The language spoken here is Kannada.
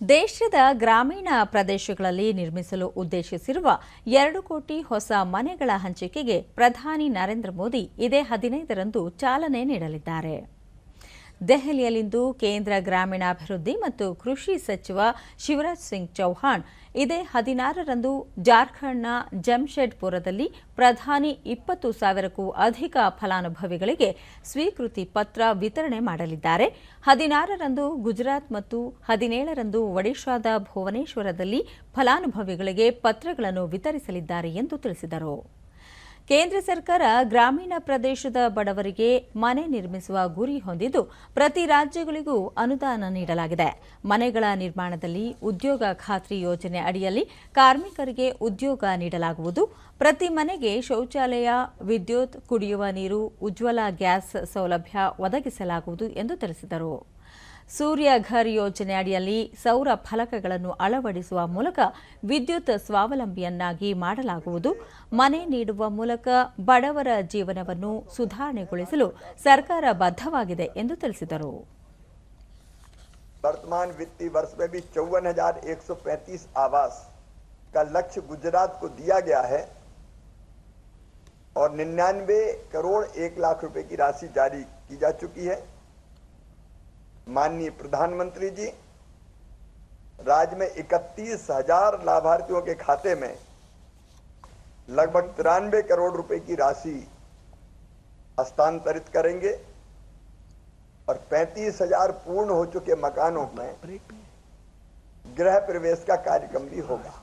ದೇಶದ ಗ್ರಾಮೀಣ ಪ್ರದೇಶಗಳಲ್ಲಿ ನಿರ್ಮಿಸಲು ಉದ್ದೇಶಿಸಿರುವ ಎರಡು ಕೋಟಿ ಹೊಸ ಮನೆಗಳ ಹಂಚಿಕೆಗೆ ಪ್ರಧಾನಿ ನರೇಂದ್ರ ಮೋದಿ ಇದೇ ಹದಿನೈದರಂದು ಚಾಲನೆ ನೀಡಲಿದ್ದಾರೆ. ದೆಹಲಿಯಲ್ಲಿಂದು ಕೇಂದ್ರ ಗ್ರಾಮೀಣಾಭಿವೃದ್ಧಿ ಮತ್ತು ಕೃಷಿ ಸಚಿವ ಶಿವರಾಜ್ ಸಿಂಗ್ ಚೌಹಾಣ್, ಇದೇ ಹದಿನಾರರಂದು ಜಾರ್ಖಂಡ್ನ ಜಮ್ಶೆಡ್ಪುರದಲ್ಲಿ ಪ್ರಧಾನಿ ಇಪ್ಪತ್ತು ಸಾವಿರಕ್ಕೂ ಅಧಿಕ ಫಲಾನುಭವಿಗಳಿಗೆ ಸ್ವೀಕೃತಿ ಪತ್ರ ವಿತರಣೆ ಮಾಡಲಿದ್ದಾರೆ. ಹದಿನಾರರಂದು ಗುಜರಾತ್ ಮತ್ತು ಹದಿನೇಳರಂದು ಒಡಿಶಾದ ಭುವನೇಶ್ವರದಲ್ಲಿ ಫಲಾನುಭವಿಗಳಿಗೆ ಪತ್ರಗಳನ್ನು ವಿತರಿಸಲಿದ್ದಾರೆ ಎಂದು ತಿಳಿಸಿದರು. ಕೇಂದ್ರ ಸರ್ಕಾರ ಗ್ರಾಮೀಣ ಪ್ರದೇಶದ ಬಡವರಿಗೆ ಮನೆ ನಿರ್ಮಿಸುವ ಗುರಿ ಹೊಂದಿದ್ದು ಪ್ರತಿ ರಾಜ್ಯಗಳಿಗೂ ಅನುದಾನ ನೀಡಲಾಗಿದೆ. ಮನೆಗಳ ನಿರ್ಮಾಣದಲ್ಲಿ ಉದ್ಯೋಗ ಖಾತ್ರಿ ಯೋಜನೆ ಅಡಿಯಲ್ಲಿ ಕಾರ್ಮಿಕರಿಗೆ ಉದ್ಯೋಗ ನೀಡಲಾಗುವುದು. ಪ್ರತಿ ಮನೆಗೆ ಶೌಚಾಲಯ, ವಿದ್ಯುತ್, ಕುಡಿಯುವ ನೀರು, ಉಜ್ವಲ ಗ್ಯಾಸ್ ಸೌಲಭ್ಯ ಒದಗಿಸಲಾಗುವುದು ಎಂದು ತಿಳಿಸಿದರು. ಸೂರ್ಯ ಘರ್ ಯೋಜನೆ ಅಡಿಯಲ್ಲಿ ಸೌರ ಫಲಕಗಳನ್ನು ಅಳವಡಿಸುವ ಮೂಲಕ ವಿದ್ಯುತ್ ಸ್ವಾವಲಂಬಿಯನ್ನಾಗಿ ಮಾಡಲಾಗುವುದು ಮನೆ ನೀಡುವ ಮೂಲಕ ಬಡವರ ಜೀವನವನ್ನು ಸುಧಾರಣೆಗೊಳಿಸಲು ಸರ್ಕಾರ ಬದ್ಧವಾಗಿದೆ ಎಂದು ತಿಳಿಸಿದರು वर्तमान वित्तीय वर्ष में भी चौवन हजार एक सौ पैंतीस आवास का लक्ष्य गुजरात को दिया गया है और निन्यानवे करोड़ एक लाख रुपए की राशि जारी की जा चुकी है माननीय प्रधानमंत्री जी राज्य में इकतीस हज़ार लाभार्थियों के खाते में लगभग तिरानवे करोड़ रुपए की राशि हस्तांतरित करेंगे और पैंतीस हज़ार पूर्ण हो चुके मकानों में गृह प्रवेश का कार्यक्रम भी होगा।